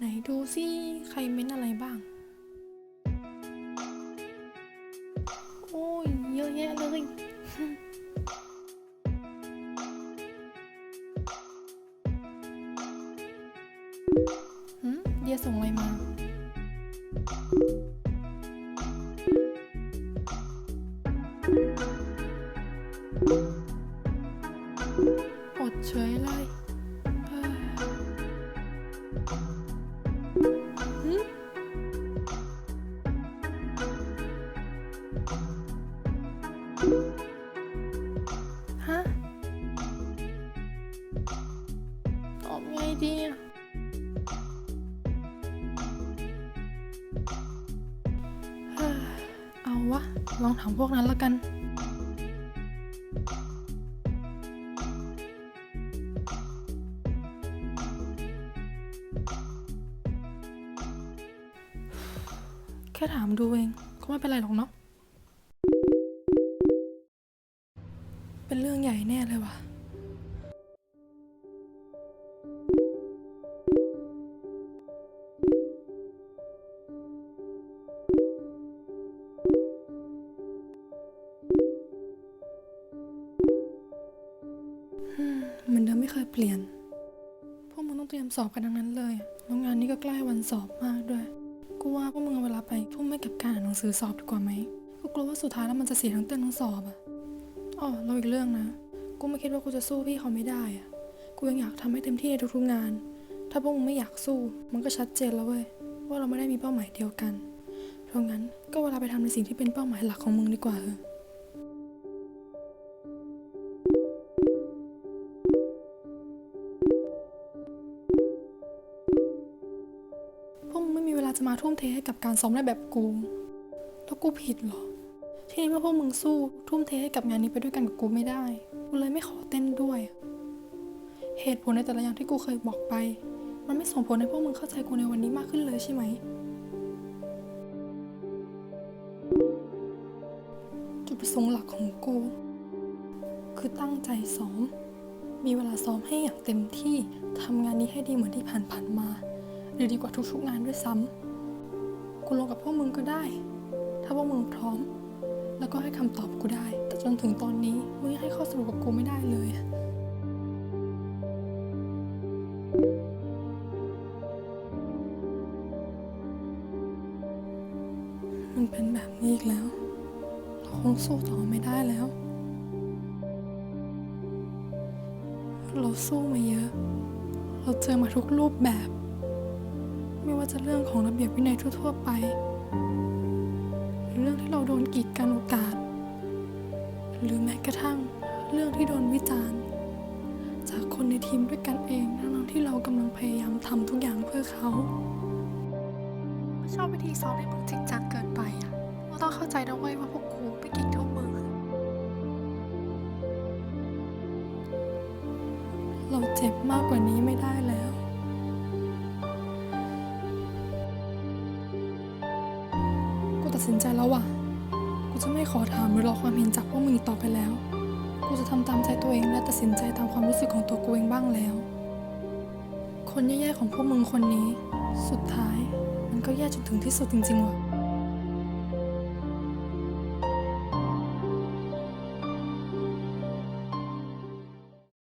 ไหนดูสิใครเม้นอะไรบ้าง โอ้ยเยอะแยะเลยหืมเดียส่งอะไรมาอดเฉยเลย ดีอะเฮ้ยเอาวะ ลองถามพวกนั้นละกันแค่ถามดูเอง ก็ไม่เป็นไรหรอกเนาะ เป็นเรื่องใหญ่แน่เลยว่ะ ไม่เคยเปลี่ยน พวกมึงต้องเตรียมสอบกันทั้งนั้นเลยแล้วงานนี้ก็ใกล้วันสอบมากด้วย กูว่าพวกมึงเอาเวลาไปทุ่มให้กับการอ่านหนังสือสอบดีกว่าไหม กูกลัวว่าสุดท้ายแล้วมันจะเสียทั้งเต้นทั้งสอบอะอ๋อเราอีกเรื่องนะ กูไม่คิดว่ากูจะสู้พี่เขาไม่ได้อะ กูยังอยากทำให้เต็มที่ในทุกๆงาน ถ้าพวกมึงไม่อยากสู้ มันก็ชัดเจนแล้วเว้ย ว่าเราไม่ได้มีเป้าหมายเดียวกัน เพราะงั้นก็เวลาไปทำในสิ่งที่เป็นเป้าหมายหลักของมึงดีกว่าเถอะ จะมาทุ่มเทให้กับการซ้อมได้แบบกู แล้วกูผิดเหรอที่นี่เมื่อพวกมึงสู้ทุ่มเทให้กับงานนี้ไปด้วยกันกับกูไม่ได้ กูเลยไม่ขอเต้นด้วย เหตุผลในแต่ละอย่างที่กูเคยบอกไป มันไม่ส่งผลให้พวกมึงเข้าใจกูในวันนี้มากขึ้นเลยใช่ไหม จุดประสงค์หลักของกู คือตั้งใจซ้อม มีเวลาซ้อมให้อย่างเต็มที่ทำงานนี้ให้ดีเหมือนที่ผ่านๆมาหรือดีกว่าทุกๆงานด้วยซ้ำ กูลงกับพวกมึงก็ได้ ถ้าพวกมึงพร้อม แล้วก็ให้คำตอบกูได้ แต่จนถึงตอนนี้มึงยังให้ข้อสรุปกับกูไม่ได้เลยมันเป็นแบบนี้อีกแล้ว เราคงสู้ต่อไม่ได้แล้ว เราสู้มาเยอะ เราเจอมาทุกรูปแบบ จะเรื่องของระเบียบวินัยทั่ว ๆ ไปหรือเรื่องที่เราโดนกีดกันโอกาส หรือแม้กระทั่งเรื่องที่โดนวิจารณ์ จากคนในทีมด้วยกันเองทั้งที่เรากำลังพยายามทำทุกอย่างเพื่อเขา ชอบวิธีซ้อมให้มึงจริงจังเกินไปอะต้องเข้าใจนะเว้ยว่าพวกกูไม่เก่งเท่ามึงเราเจ็บมากกว่านี้ไม่ได้แล้ว สินใจแล้วว่ะ กูจะไม่ขอถามหรือรอความเห็นจากพวกมึงอีกต่อไปแล้ว กูจะทำตามใจตัวเองและตัดสินใจตามความรู้สึกของตัวกูเองบ้างแล้ว คนแย่ๆของพวกมึงคนนี้ สุดท้าย มันก็แย่จนถึงที่สุดจริงๆว่ะ